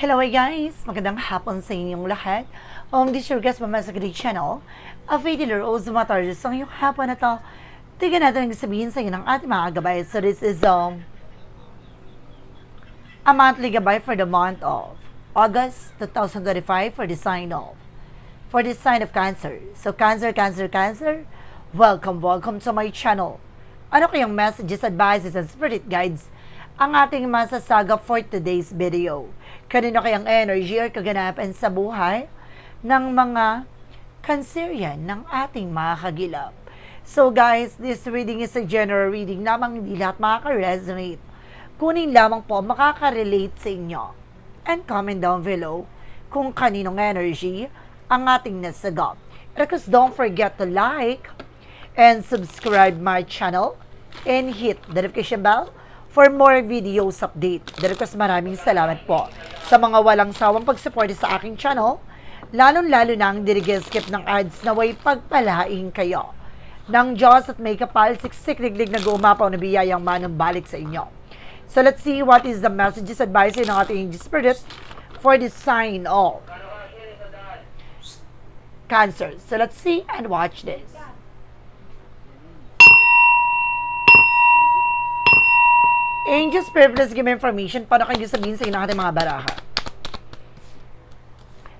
Hello guys! Magandang hapon sa inyong lahat. Um, this is your guest mama sa Great Channel. A Dealer o Zumatarjus. So ngayong hapon na to, tignan natin ang sabihin sa inyo ng ating mga gabay. So this is um, a monthly gabay for the month of August 2025 for the sign of for the sign of Cancer. So Cancer, Cancer, Cancer, welcome, welcome to my channel. Ano kayang messages, advices, and spirit guides ang ating masasaga for today's video? Kanino kayang energy or kaganapan sa buhay ng mga Cancerian ng ating mga kagilap? So guys, this reading is a general reading lamang hindi lahat makaka-resonate. Kunin lamang po makaka-relate sa inyo. And comment down below kung kaninong energy ang ating nasagap. Because don't forget to like and subscribe my channel and hit the notification bell for more videos update. Because maraming salamat po sa mga walang sawang pagsuporte sa aking channel, lalong-lalo na ang skip ng ads na way pagpalaing kayo ng Diyos at may kapal, siksik, liglig na gumapaw na biyayang manong balik sa inyo. So let's see what is the messages advice ng ating angel spirit for the sign of Cancer. So let's see and watch this. Angel Spirit, please give information para kayo sabihin sa inyo mga baraha.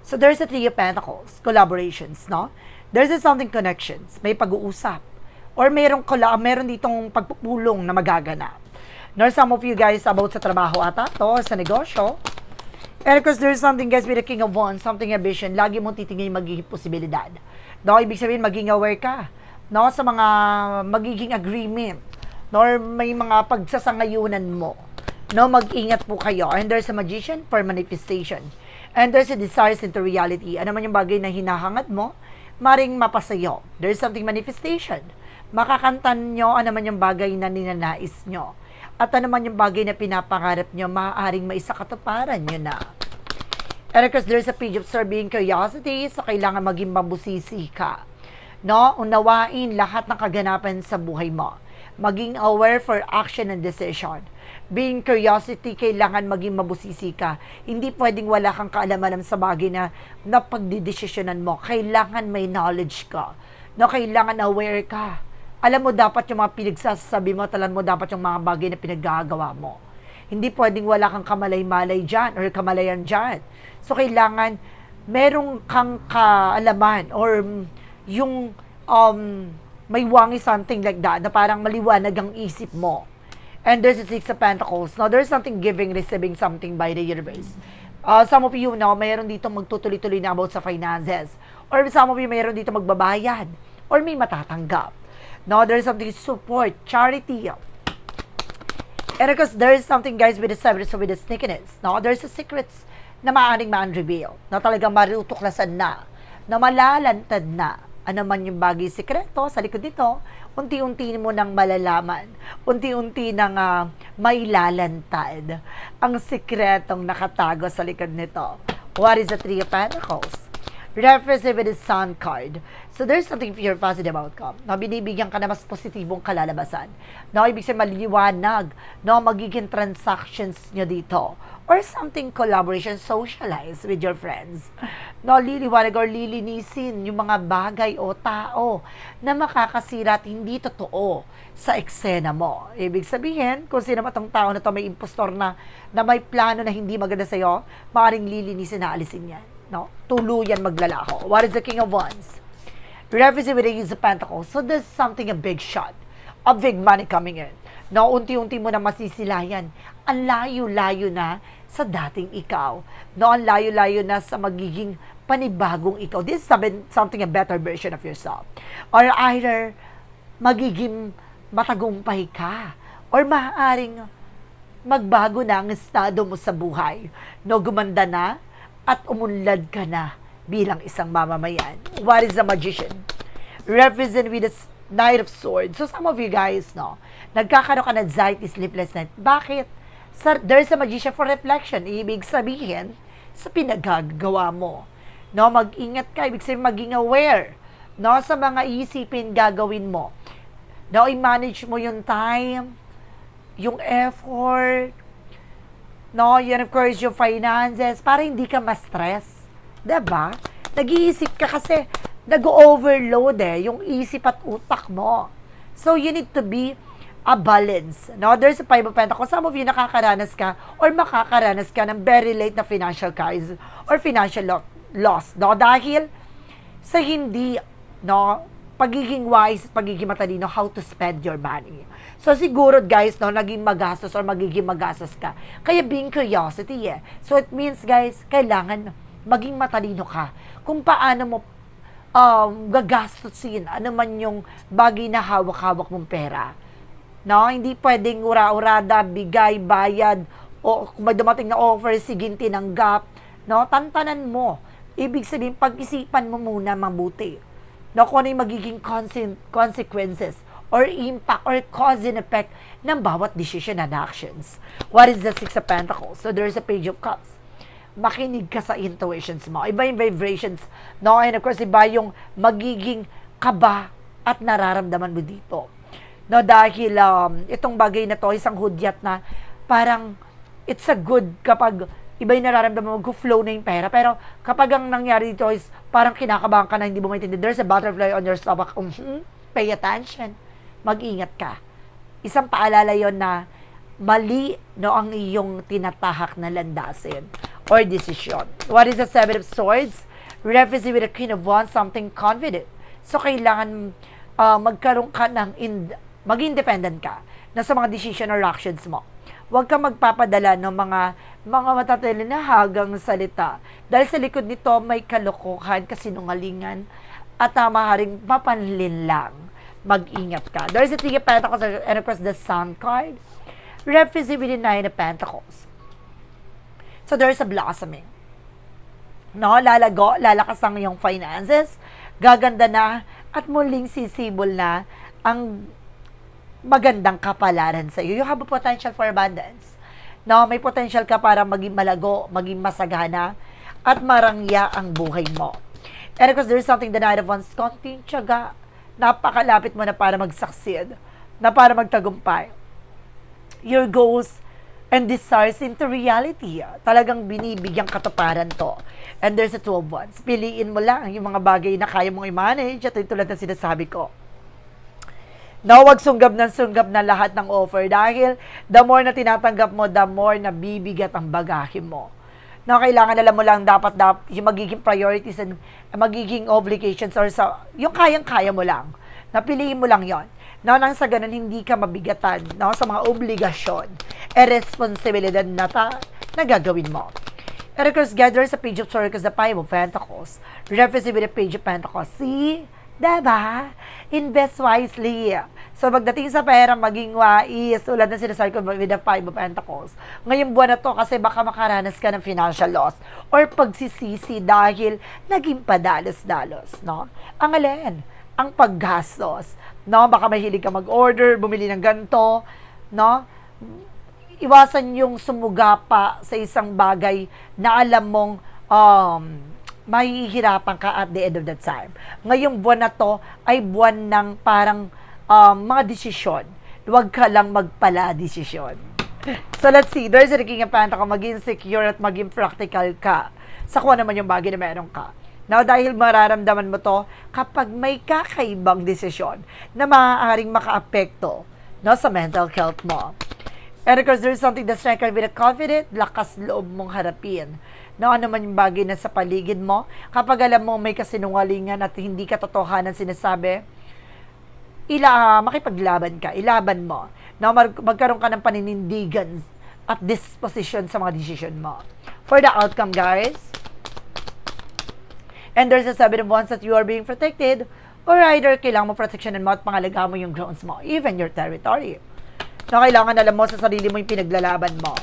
So there's a Three of Pentacles, collaborations, no? There's a something connections, may pag-uusap. Or kola, meron ditong pagpupulong na magaganap. Nor some of you guys about sa trabaho ata, to, sa negosyo. And because there's something guys with the King of Wands, something ambition, lagi mong titingin yung magiging posibilidad. No, ibig sabihin, maging aware ka. No, sa mga magiging agreement. Nor may mga pagsasangayunan mo. No, mag-ingat po kayo. And there's a magician for manifestation. And there's a desire into reality. Ano man yung bagay na hinahangad mo, maring mapasayo. There's something manifestation. Makakantan nyo ano man yung bagay na ninanais nyo. At ano man yung bagay na pinapangarap nyo, maaaring maisakatuparan nyo na. And because there's a page of serving curiosity, so kailangan maging mabusisi ka. No? Unawain lahat ng kaganapan sa buhay mo. Maging aware for action and decision. Being curiosity, kailangan maging mabusisi ka. Hindi pwedeng wala kang kaalaman sa bagay na napagdidesisyonan mo. Kailangan may knowledge ka. No, kailangan aware ka. Alam mo dapat yung mga pinagsasabi mo, talan mo dapat yung mga bagay na pinaggagawa mo. Hindi pwedeng wala kang kamalay-malay dyan or kamalayan dyan. So, kailangan merong kang kaalaman or yung um, may wangi something like that na parang maliwanag ang isip mo. And there's a Six of Pentacles. Now, there's something giving, receiving something by the universe. Uh, some of you, no, mayroon dito magtutuloy-tuloy na about sa finances. Or some of you, mayroon dito magbabayad. Or may matatanggap. No, there's something support, charity. And because there is something, guys, with the seven, with the sneakiness. No, there's a secrets na maaaring ma-unreveal. Na talagang marutuklasan na. Na malalantad na ano man yung bagay sikreto sa likod nito, unti-unti mo nang malalaman. Unti-unti nang uh, may lalantad ang sikretong nakatago sa likod nito. What is the Three of Pentacles? Represent with the Sun card. So there's something for your positive outcome. Na binibigyan ka na mas positibong kalalabasan. Na ibig sabihin maliliwanag. Na magiging transactions nyo dito. Or something collaboration, socialize with your friends. No, liliwanag or lilinisin yung mga bagay o tao na makakasira at hindi totoo sa eksena mo. Ibig sabihin, kung sino ba tong tao na to may impostor na, na may plano na hindi maganda sa'yo, maaaring lilinisin na alisin yan no? Tuluyan maglalaho. What is the King of Wands? Represent with the Ace of Pentacles. So there's something a big shot. A big money coming in. No, unti-unti mo na masisilayan. Ang layo-layo na sa dating ikaw. No, ang layo-layo na sa magiging panibagong ikaw. This is something a better version of yourself. Or either magiging matagumpay ka. Or maaaring magbago na ang estado mo sa buhay. No, gumanda na at umunlad ka na bilang isang mamamayan. What is a magician? Represent with the Knight of Swords. So some of you guys, no, nagkakaroon ka ng anxiety, sleepless night. Bakit? Sir, there's a magician for reflection. Ibig sabihin, sa pinagagawa mo. No, mag-ingat ka. Ibig sabihin, maging aware. No, sa mga isipin gagawin mo. No, i-manage mo yung time, yung effort, No, yan of course yung finances para hindi ka ma-stress. ba? Nag-iisip ka kasi nag-overload eh yung isip at utak mo. So you need to be a balance. No, there's a five of pentacles. Some of you nakakaranas ka or makakaranas ka ng very late na financial crisis or financial lo- loss. No, dahil sa hindi no pagiging wise, pagiging matalino, how to spend your money. So siguro guys, no, naging magastos or magiging magastos ka. Kaya being curiosity eh. So it means guys, kailangan maging matalino ka kung paano mo um, gagastosin ano man yung bagay na hawak-hawak mong pera. No, hindi pwedeng ura-urada, bigay, bayad, o kung may dumating na offer, sige tinanggap. No, tantanan mo. Ibig sabihin, pag-isipan mo muna mabuti. No, kung ano yung magiging conse- consequences or impact or cause and effect ng bawat decision and actions. What is the Six of Pentacles? So there's a Page of Cups. Makinig ka sa intuitions mo. Iba yung vibrations. No, and of course, iba yung magiging kaba at nararamdaman mo dito. No, dahil um, itong bagay na to, isang hudyat na parang it's a good kapag iba yung nararamdaman mo, flow na yung pera. Pero kapag ang nangyari dito is parang kinakabahan ka na hindi mo maintindihan, there's a butterfly on your stomach, Mhm. pay attention. Mag-ingat ka. Isang paalala yon na mali no ang iyong tinatahak na landasin or desisyon. What is the Seven of Swords? Referencing with the Queen of Wands, something confident. So, kailangan uh, magkaroon ka ng, in, maging independent ka na sa mga decision or actions mo. Huwag ka magpapadala ng mga mga matatalinhagang salita. Dahil sa likod nito, may kalokohan, kasinungalingan, at uh, maaaring mapanlin lang. Mag-ingat ka. There's a Three of Pentacles and of course the Sun card. Referencing with the Nine of Pentacles. So there's a blossoming. No, lalago, lalakas ang iyong finances, gaganda na, at muling sisibol na ang magandang kapalaran sa iyo. You have a potential for abundance. No, may potential ka para maging malago, maging masagana, at marangya ang buhay mo. And because there's something the Nine of Wands, konting tiyaga, napakalapit mo na para mag-succeed, na para magtagumpay. Your goals and desires into reality. Talagang binibigyan katuparan to. And there's a two of wands. Piliin mo lang yung mga bagay na kaya mong i-manage at tulad ng sinasabi ko. No, wag sunggab ng sunggab na lahat ng offer dahil the more na tinatanggap mo, the more na bibigat ang bagahe mo. No, kailangan alam mo lang dapat, dapat yung magiging priorities and magiging obligations or sa, yung kayang-kaya mo lang. Napiliin mo lang yon No, nang sa ganun, hindi ka mabigatan no, sa mga obligasyon e responsibilidad na, ta, na gagawin mo. Course, gather sa page of Swords, the Five of Pentacles. Referencing with the page of Pentacles. See? Diba? Invest wisely. So, pagdating sa pera, maging wise, tulad na sinasabi ko with the Five of Pentacles. Ngayong buwan na to, kasi baka makaranas ka ng financial loss or pagsisisi dahil naging padalos-dalos, no? Ang alin? Ang paggastos, no? Baka mahilig ka mag-order, bumili ng ganito, no? Iwasan yung sumuga sa isang bagay na alam mong um, mahihirapan ka at the end of the time. Ngayong buwan na to ay buwan ng parang um, mga desisyon. Huwag ka lang magpala desisyon. So let's see, there's a king of pentacle, maging secure at maging practical ka sa kung ano man yung bagay na meron ka. Now, dahil mararamdaman mo to kapag may kakaibang desisyon na maaaring makaapekto no, sa mental health mo. And of course, there's something that's like with a confident, lakas loob mong harapin. No, ano man yung bagay na sa paligid mo. Kapag alam mo may kasinungalingan at hindi ka totohanan sinasabi, ila, makipaglaban ka, ilaban mo. No, mag, magkaroon ka ng paninindigan at disposition sa mga decision mo. For the outcome, guys, and there's a seven of wands that you are being protected, or either kailangan mo proteksyonan mo at pangalagaan mo yung grounds mo, even your territory na kailangan alam mo sa sarili mo yung pinaglalaban mo.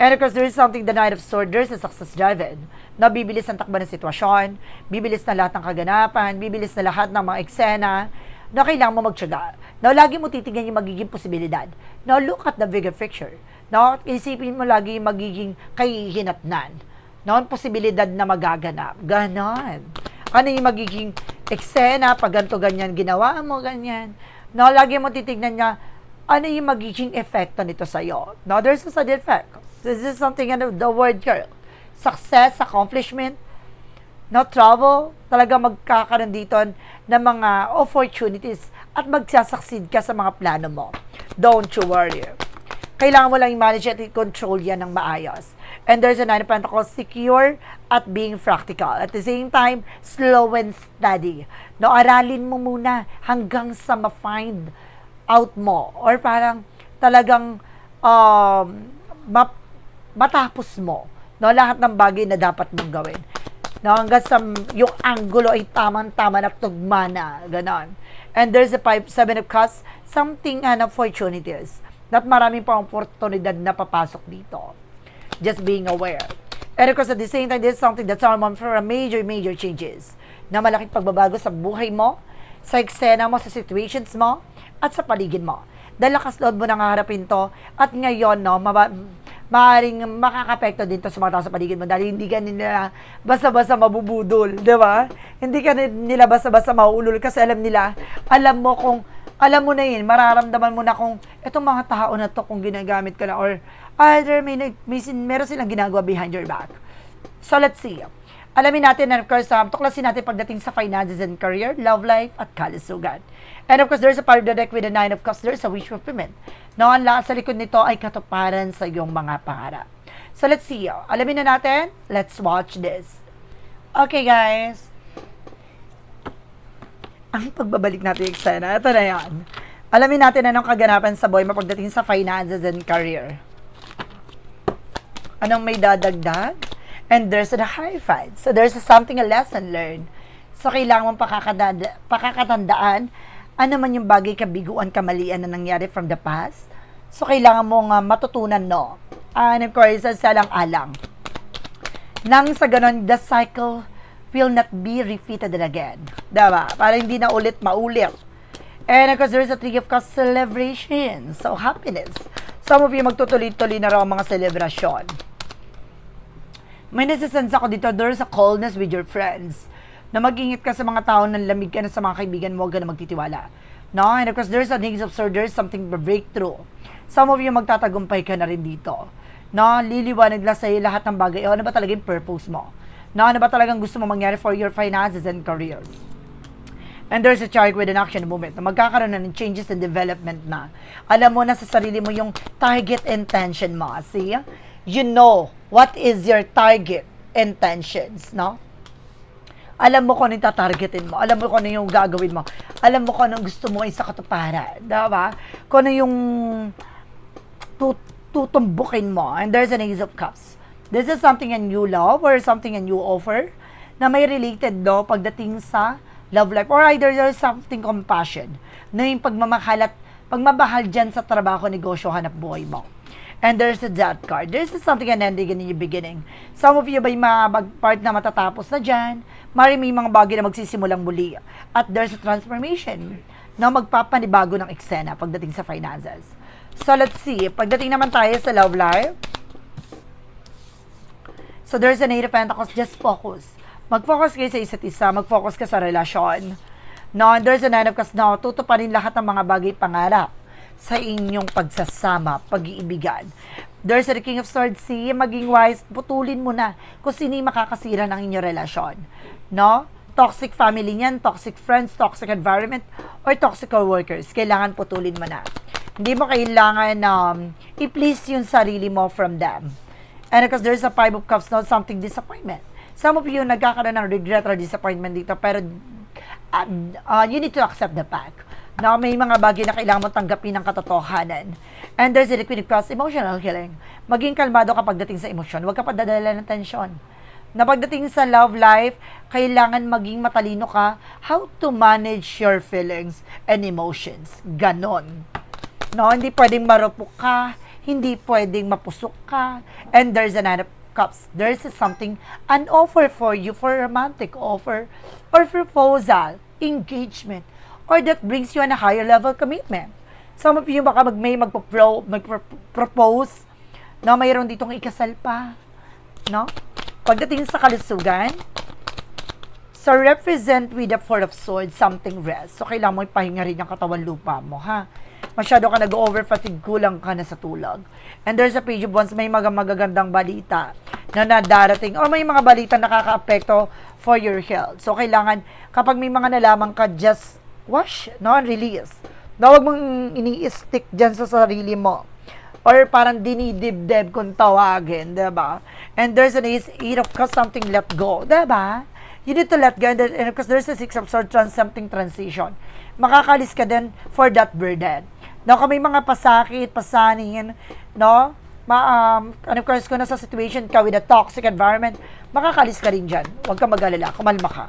And of course, there is something the Knight of Swords, there's a success driven, na bibilis ang takbo ng sitwasyon, bibilis na lahat ng kaganapan, bibilis na lahat ng mga eksena, na kailangan mo magtyaga. Now, lagi mo titignan yung magiging posibilidad. Now, look at the bigger picture. Now, isipin mo lagi yung magiging kahihinatnan. Now, ang posibilidad na magaganap. Ganon. Ano yung magiging eksena pag ganito ganyan ginawa mo, ganyan. Now, lagi mo titignan niya, ano yung magiging epekto nito sa'yo. No, there's a side effect. This is something, ano, the word here, success, accomplishment, no travel, talaga magkakaroon dito ng mga opportunities at magsasucceed ka sa mga plano mo. Don't you worry. Kailangan mo lang i-manage at i-control yan ng maayos. And there's a nine pentacles, secure at being practical. At the same time, slow and steady. No, aralin mo muna hanggang sa ma-find out mo. Or parang talagang um, map- matapos mo no, lahat ng bagay na dapat mong gawin. No, hanggang sa yung angulo ay tamang-tama na tugma na, ganon. And there's a five, seven of cups, something and opportunities. Not maraming pang oportunidad na papasok dito. Just being aware. And of course, at the same time, this is something that's our for a major, major changes. Na malaking pagbabago sa buhay mo, sa eksena mo, sa situations mo, at sa paligid mo. Dahil lakas loob mo nang haharapin to, at ngayon, no, maba, maaaring makakapekto din to sa mga tao sa paligid mo dahil hindi ka nila basta-basta mabubudol, di ba? Hindi ka nila basta-basta mauulol kasi alam nila, alam mo kung, alam mo na yun, mararamdaman mo na kung itong mga tao na to kung ginagamit ka na or either may, may, meron silang ginagawa behind your back. So let's see. Alamin natin and of course, um, tuklasin natin pagdating sa finances and career, love life, at kalusugan. And of course, there's a part of the deck with the Nine of Cups. There's a wish fulfillment. No, ang lakas sa likod nito ay katuparan sa iyong mga pangarap. So let's see. Alamin na natin. Let's watch this. Okay, guys. Ang pagbabalik natin yung eksena. Ito na yan. Alamin natin anong kaganapan sa boy mapagdating sa finances and career. Anong may dadagdag? And there's a high five. So there's something, a lesson learned. So kailangan mong pakakatanda, pakakatandaan ano man yung bagay kabiguan, kamalian na nangyari from the past. So kailangan mong uh, matutunan, no? And of course, sa alang-alang. Nang sa ganon, the cycle will not be repeated again. Diba? Para hindi na ulit maulit. And of course, there is a tree of cups celebration. So, happiness. Some of you magtutuloy-tuloy na raw mga celebration. May nasisense ako dito, there's a coldness with your friends. Na mag-ingat ka sa mga tao, ng lamig ka na sa mga kaibigan mo, huwag ka na magtitiwala. No? And of course, there's a things of sir, there's something breakthrough. Some of you magtatagumpay ka na rin dito. No? Liliwanag lang sa'yo lahat ng bagay. O, ano ba talaga yung purpose mo? No? Ano ba talagang gusto mo mangyari for your finances and career? And there's a chart with an action movement na magkakaroon na ng changes and development na. Alam mo na sa sarili mo yung target intention mo. See? You know what is your target intentions, no? Alam mo kung ano yung tatargetin mo. Alam mo kung ano yung gagawin mo. Alam mo kung ano gusto mo isa katuparan. Diba? Kung ano yung tut- tutumbukin mo. And there's an Ace of Cups. This is something a new love or something a new offer na may related do pagdating sa love life or either there's something compassion na yung pagmamahal at pagmamahal dyan sa trabaho, negosyo, hanap buhay mo. And there's a death card. There's something an ending in the beginning. Some of you yung mga part na matatapos na dyan? Mari may mga bagay na magsisimulang muli. At there's a transformation na magpapanibago ng eksena pagdating sa finances. So let's see. Pagdating naman tayo sa love life. So there's an eight of pentacles. Just focus. Mag-focus kayo sa isa't isa. Mag-focus ka sa relasyon. No, and there's a nine of cups. No, tutuparin lahat ng mga bagay pangarap sa inyong pagsasama, pag-iibigan. There's a King of Swords, see, maging wise, putulin mo na kung sino makakasira ng inyong relasyon. No? Toxic family niyan, toxic friends, toxic environment, or toxic workers. Kailangan putulin mo na. Hindi mo kailangan um, i-please yung sarili mo from them. And because there's a five of cups, not something disappointment. Some of you nagkakaroon ng regret or disappointment dito, pero uh, uh, you need to accept the fact na may mga bagay na kailangan mo tanggapin ng katotohanan. And there's a liquid cross emotional healing. Maging kalmado kapag dating sa emosyon. Huwag ka padadala ng tensyon. Na pagdating sa love life, kailangan maging matalino ka how to manage your feelings and emotions. Ganon. No, hindi pwedeng marupok ka, hindi pwedeng mapusok ka, and there's a nine of cups. There's something, an offer for you, for romantic offer, or proposal, engagement, or that brings you on a higher level commitment. Some of you baka mag, may magpo-pro, mag-propose na mayroon ditong ikasal pa. No? Pagdating sa kalusugan, so represent with the Four of Swords, something rest. So, kailangan mo ipahinga rin yung katawan lupa mo, ha? masyado ka nag-over fatigue, kulang ka na sa tulog. And there's a page of wands, may mga magagandang balita na nadarating or may mga balita nakaka-apekto for your health. So, kailangan, kapag may mga nalaman ka, just wash, no? Release. Na huwag mong ini-stick dyan sa sarili mo. Or parang dinidibdib kung tawagin, 'di ba? And there's an ace, eight of cups, something let go, 'di ba? You need to let go, and, then, and because there's a six of swords, trans, something transition. Makakalis ka din for that burden. No, kung may mga pasakit, pasanin, no? Ma, um, and of course, kung nasa situation ka with a toxic environment, makakalis ka rin dyan. Huwag ka mag-alala, kumalma ka.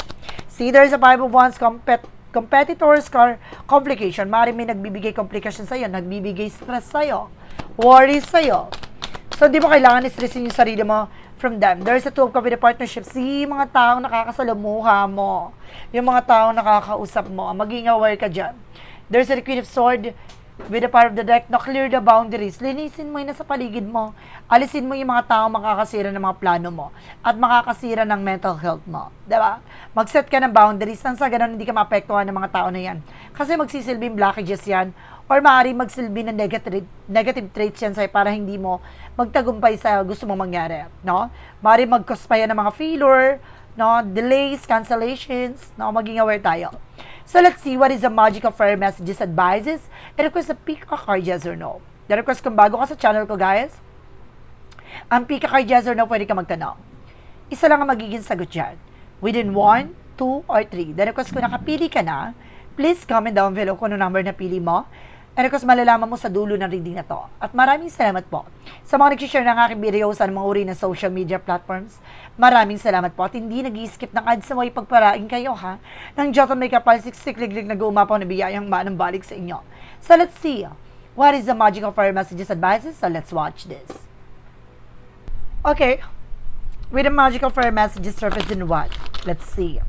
See, there's a five of wands, compet competitors, car, complication. Maaaring may nagbibigay complication sa'yo, nagbibigay stress sa'yo, worries sa'yo. So, di mo kailangan stressin yung sarili mo from them. There's a two of a partnership. Si mga taong nakakasalamuha mo, yung mga taong nakakausap mo, maging aware ka dyan. There's a queen of sword with the power of the deck na clear the boundaries. Linisin mo yung nasa paligid mo. Alisin mo yung mga tao makakasira ng mga plano mo at makakasira ng mental health mo. ba? Mag-set ka ng boundaries nang sa ganun hindi ka maapektuhan ng mga tao na yan. Kasi magsisilbing blockages yan or maaari magsilbi ng negative, negative traits yan sa'yo para hindi mo magtagumpay sa gusto mong mangyari. No? Maaari mag-cause pa yan ng mga failure, no? delays, cancellations, no? maging aware tayo. So let's see what is the magic of fire messages, advices, and request a pick a card yes or no. The request kung bago ka sa channel ko guys, ang pick a card yes or no, pwede ka magtanong. Isa lang ang magiging sagot dyan. Within 1, 2, or 3. The request kung nakapili ka na, please comment down below kung ano number na pili mo. And request malalaman mo sa dulo ng reading na to. At maraming salamat po sa mga nag-share ng aking video sa mga uri ng social media platforms. Maraming salamat po at hindi nag skip ng ads sa mga ipagparaing kayo ha. Nang Diyos may kapal siksik-liglig na gumapaw na biyayang manang balik sa inyo. So let's see. What is the magic of fire messages advices? So let's watch this. Okay. With the magic of fire messages surface in what? Let's see.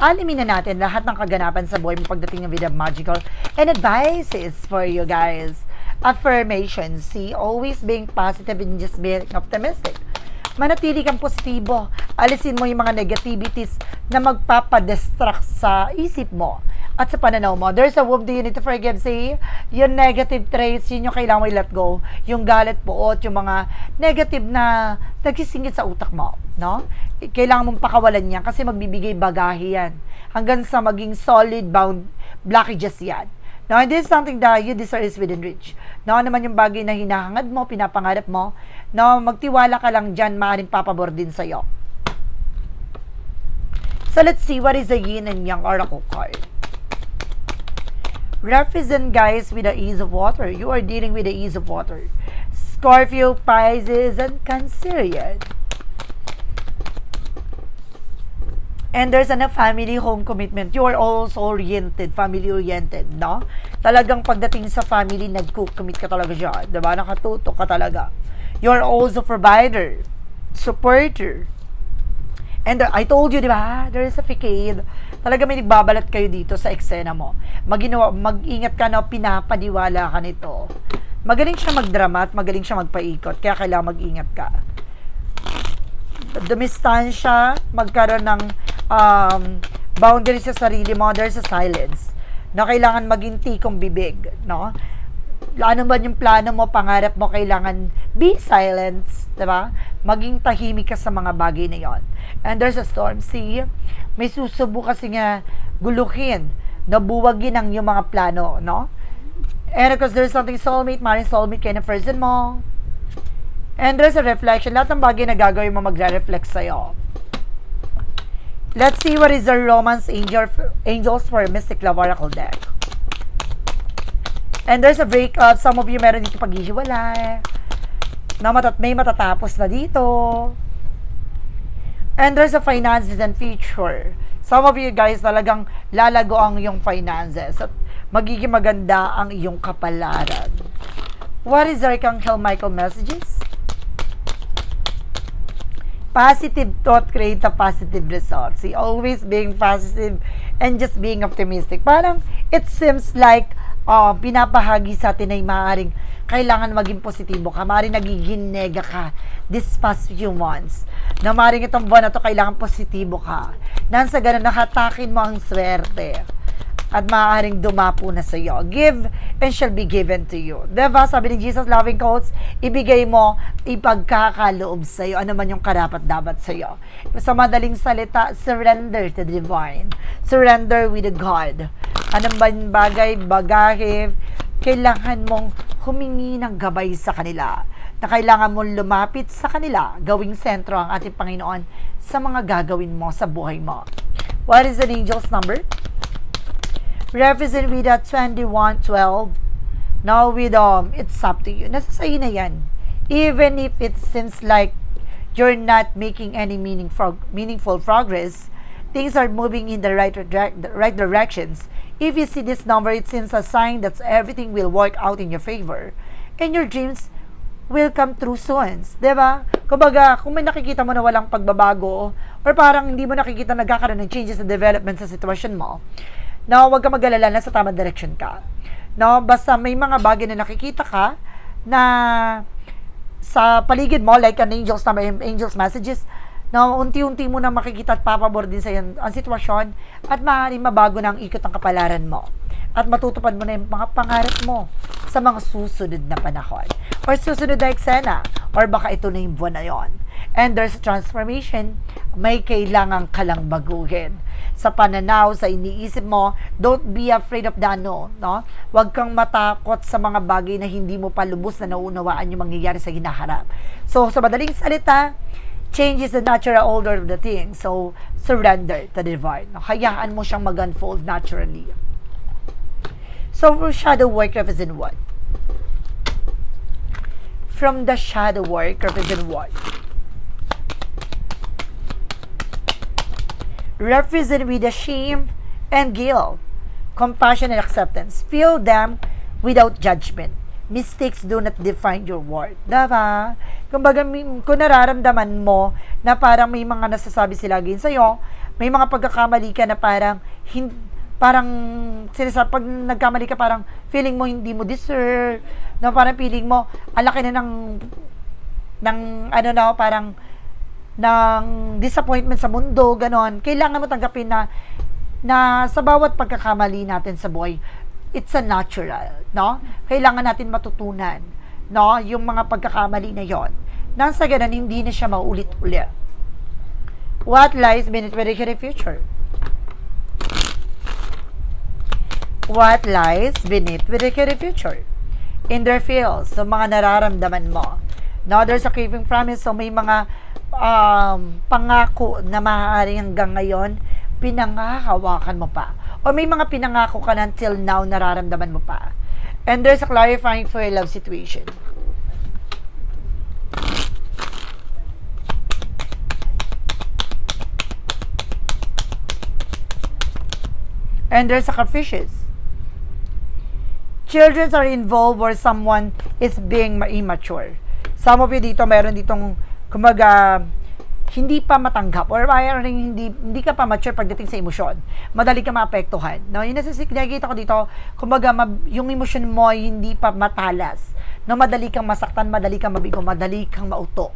Alimin na natin lahat ng kaganapan sa buhay mo pagdating ng video magical and advices for you guys. Affirmation. See, always being positive and just being optimistic. Manatili kang positibo. Alisin mo yung mga negativities na magpapadistract sa isip mo at sa pananaw mo. There's a womb do you need to forgive. See, yung negative traits, yun yung kailangan mo i-let go. Yung galit puot, yung mga negative na nagsisingit sa utak mo. No? Kailangan mong pakawalan yan kasi magbibigay bagahe yan. Hanggang sa maging solid bound blockages yan. Now, and this is something that you deserve is within reach. No, ano naman yung bagay na hinahangad mo, pinapangarap mo, no, magtiwala ka lang dyan, maaaring papabor din sa'yo. So, let's see what is the yin and yang oracle card. Represent guys with the ease of water. You are dealing with the ease of water. Scorpio, Pisces, and Cancerian. And there's a family home commitment. You are also oriented, family oriented, no? Talagang pagdating sa family, nag-commit ka talaga siya. Diba? Nakatutok ka talaga. You are also provider, supporter. And uh, I told you, di ba? There is a facade. Talaga may nagbabalat kayo dito sa eksena mo. Maginawa, mag-ingat ka na pinapaniwala ka nito. Magaling siya magdrama at magaling siya magpaikot. Kaya kailangan mag-ingat ka dumistansya, magkaroon ng um, boundary sa sarili mo, there's a silence na kailangan maging tikong bibig, no? Ano ba yung plano mo, pangarap mo, kailangan be silent, di ba? Maging tahimik ka sa mga bagay na yon. And there's a storm. See, may susubo kasi nga guluhin, nabuwagin ang yung mga plano, no? And because there's something soulmate, maring soulmate kayo na person mo, And there's a reflection. Lahat ng bagay na gagawin mo magre-reflect sa'yo. Let's see what is the romance angel, angels for Mystic Love Oracle deck. And there's a breakup. Some of you meron dito paghihiwalay. Na matat may matatapos na dito. And there's a finances and future. Some of you guys talagang lalago ang iyong finances at magiging maganda ang iyong kapalaran. What is the Archangel Michael messages? positive thought create a positive result. See, always being positive and just being optimistic. Parang it seems like uh, pinapahagi sa atin ay maaaring kailangan maging positibo ka. Maaaring nagiging nega ka this past few months. Na maaaring itong buwan na to kailangan positibo ka. Nang sa ganun, nakatakin mo ang swerte. At maaaring dumapo na sa iyo. Give and shall be given to you. Diba? Sabi ni Jesus, loving quotes, ibigay mo, ipagkakaloob sa iyo. Ano man yung karapat dapat sa iyo. Sa madaling salita, surrender to the divine. Surrender with the God. Anong bagay, bagahe, kailangan mong humingi ng gabay sa kanila na kailangan mong lumapit sa kanila, gawing sentro ang ating Panginoon sa mga gagawin mo sa buhay mo. What is an angel's number? Represent with that 2112. Now with um, it's up to you. Nasa sa'yo na yan. Even if it seems like you're not making any meaningful, meaningful progress, things are moving in the right, the right directions. If you see this number, it seems a sign that everything will work out in your favor. And your dreams will come true soon. Ba? Kumbaga, kung may nakikita mo na walang pagbabago, or parang hindi mo nakikita nagkakaroon ng changes na development sa sitwasyon mo, no, huwag ka mag-alala, nasa tamang direction ka. No, basta may mga bagay na nakikita ka na sa paligid mo, like an angel's number, angel's messages, na unti-unti mo na makikita at papabor din sa yan ang sitwasyon at maaaring mabago na ang ikot ng kapalaran mo at matutupad mo na yung mga pangarap mo sa mga susunod na panahon or susunod na eksena or baka ito na yung buwan na yon. And there's transformation, may kailangan ka baguhin. Sa pananaw, sa iniisip mo, don't be afraid of the unknown, no? Huwag kang matakot sa mga bagay na hindi mo pa lubos na nauunawaan yung mangyayari sa hinaharap. So, sa madaling salita, change is the natural order of the thing. So, surrender to the divine. Hayaan mo siyang mag-unfold naturally. So, for shadow work represent what? From the shadow work represent what? Represent with the shame and guilt, compassion and acceptance. Feel them without judgment. Mistakes do not define your worth. Diba? Kumbaga, mi- kung nararamdaman mo na parang may mga nasasabi sila again sa'yo, may mga pagkakamali ka na parang hin- parang sinasabi, pag nagkamali ka parang feeling mo hindi mo deserve, na parang feeling mo, ang laki na ng ng ano na parang ng disappointment sa mundo, ganon. Kailangan mo tanggapin na na sa bawat pagkakamali natin sa buhay, it's a natural, no? Kailangan natin matutunan, no? Yung mga pagkakamali na yon. Nang sa ganun, hindi na siya maulit-ulit. What lies beneath the future? What lies beneath the future? In their fields, so mga nararamdaman mo. No, there's a craving promise, so may mga um, pangako na maaari hanggang ngayon, pinangahawakan mo pa. O may mga pinangako ka na until now, nararamdaman mo pa. And there's a clarifying for your love situation. And there's sacrifices. Children are involved where someone is being ma- immature. Some of you dito, meron ditong, kumaga, hindi pa matanggap or mayroon hindi hindi ka pa mature pagdating sa emosyon. Madali ka maapektuhan. No, yung nasisik ko dito, kumbaga mab, yung emosyon mo ay hindi pa matalas. No, madali kang masaktan, madali kang mabigo, madali kang mauto.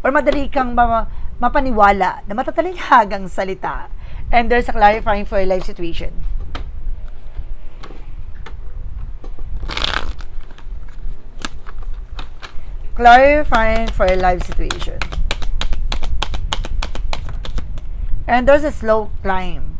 Or madali kang ma, mapaniwala na matatalihagang salita. And there's a clarifying for your life situation. Clarifying for your life situation. And there's a slow climb.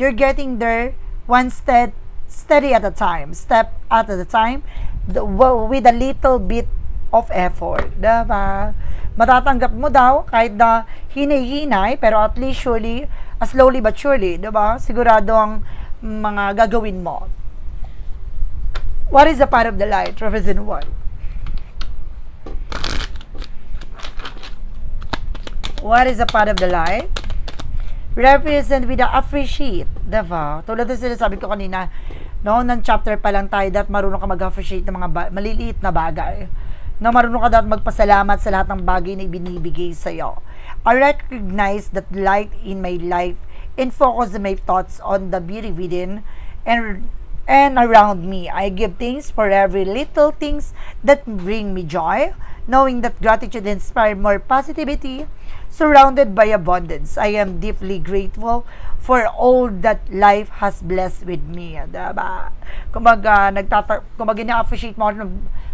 You're getting there one step steady at a time, step at a time, the, with a little bit of effort. Diba? Matatanggap mo daw kahit na hinay-hinay, pero at least surely, uh, slowly but surely, diba? Sigurado ang mga gagawin mo. What is the part of the light? Represent what? What is a part of the light? Represent with the appreciate, diba? Tulad ng sinasabi ko kanina, no, ng chapter pa lang tayo that marunong ka mag-appreciate ng mga maliliit na bagay. Na marunong ka dapat magpasalamat sa lahat ng bagay na ibinibigay sa iyo. I recognize that light in my life and focus my thoughts on the beauty within and and around me. I give thanks for every little things that bring me joy, knowing that gratitude inspires more positivity, surrounded by abundance. I am deeply grateful for all that life has blessed with me. Diba? Kumbaga, nagtata kumbaga na-appreciate mo,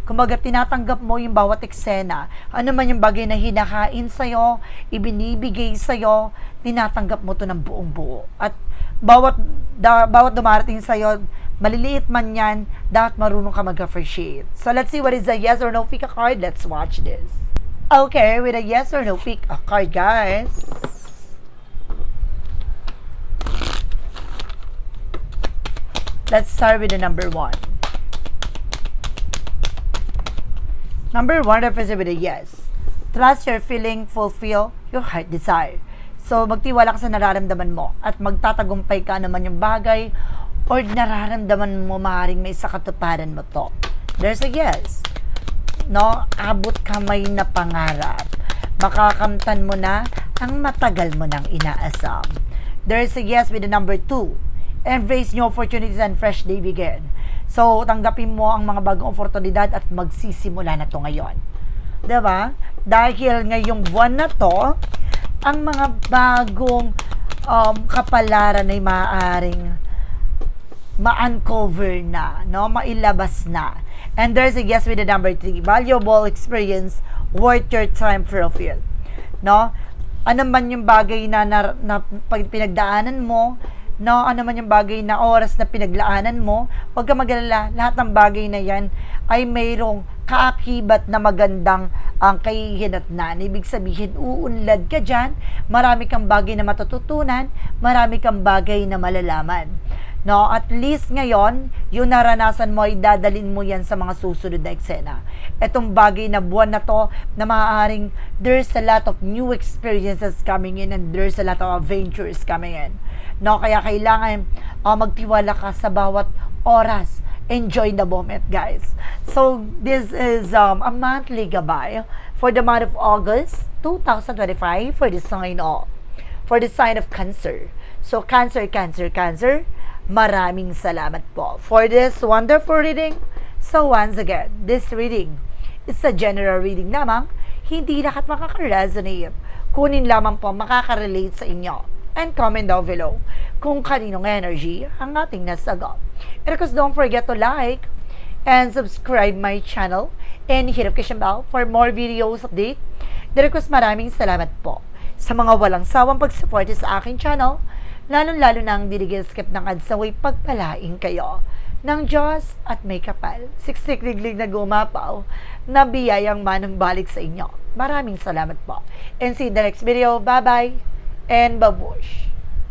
kumbaga tinatanggap mo yung bawat eksena. Ano man yung bagay na hinakain sa'yo, ibinibigay sa'yo, tinatanggap mo to ng buong buo. At bawat, da, bawat dumarating sa'yo, maliliit man yan, dapat marunong ka mag-appreciate. So let's see what is the yes or no pick a card. Let's watch this. Okay, with a yes or no pick a card, guys. Let's start with the number one. Number one represents with a yes. Trust your feeling, fulfill your heart desire. So, magtiwala ka sa nararamdaman mo at magtatagumpay ka naman yung bagay or nararamdaman mo maaaring may sa katuparan mo to. There's a yes. No, abot kamay na pangarap. Makakamtan mo na ang matagal mo nang inaasam. There's a yes with the number two. Embrace new opportunities and fresh day begin. So, tanggapin mo ang mga bagong oportunidad at magsisimula na to ngayon. ba? Dahil ngayong buwan na to, ang mga bagong um, kapalaran ay maaaring ma-uncover na, no? Mailabas na. And there's a guess with the number three, valuable experience worth your time fulfilled. No? Ano man yung bagay na, na, na pinagdaanan mo, no, ano man yung bagay na oras na pinaglaanan mo, huwag ka magalala, lahat ng bagay na yan ay mayroong kaakibat na magandang ang kahihinatnan. Ibig sabihin, uunlad ka dyan, marami kang bagay na matututunan, marami kang bagay na malalaman. No, at least ngayon, yung naranasan mo ay dadalin mo yan sa mga susunod na eksena. Etong bagay na buwan na to, na maaaring there's a lot of new experiences coming in and there's a lot of adventures coming in. No, kaya kailangan uh, magtiwala ka sa bawat oras. Enjoy the moment, guys. So, this is um, a monthly gabay for the month of August 2025 for the sign of for the sign of Cancer. So, Cancer, Cancer, Cancer, maraming salamat po for this wonderful reading. So, once again, this reading is a general reading lamang, hindi lahat makaka-resonate. Kunin lamang po makaka-relate sa inyo. And comment down below kung kaninong energy ang ating nasagot. And of course, don't forget to like and subscribe my channel and hit notification bell for more videos update. And of course, maraming salamat po sa mga walang sawang pagsuporte sa aking channel, lalong-lalo na ang dinigil skip ng ads sa way pagpalaing kayo ng Diyos at may kapal, siksik liglig na gumapaw, na biyayang manang balik sa inyo. Maraming salamat po. And see you in the next video. Bye-bye and babush.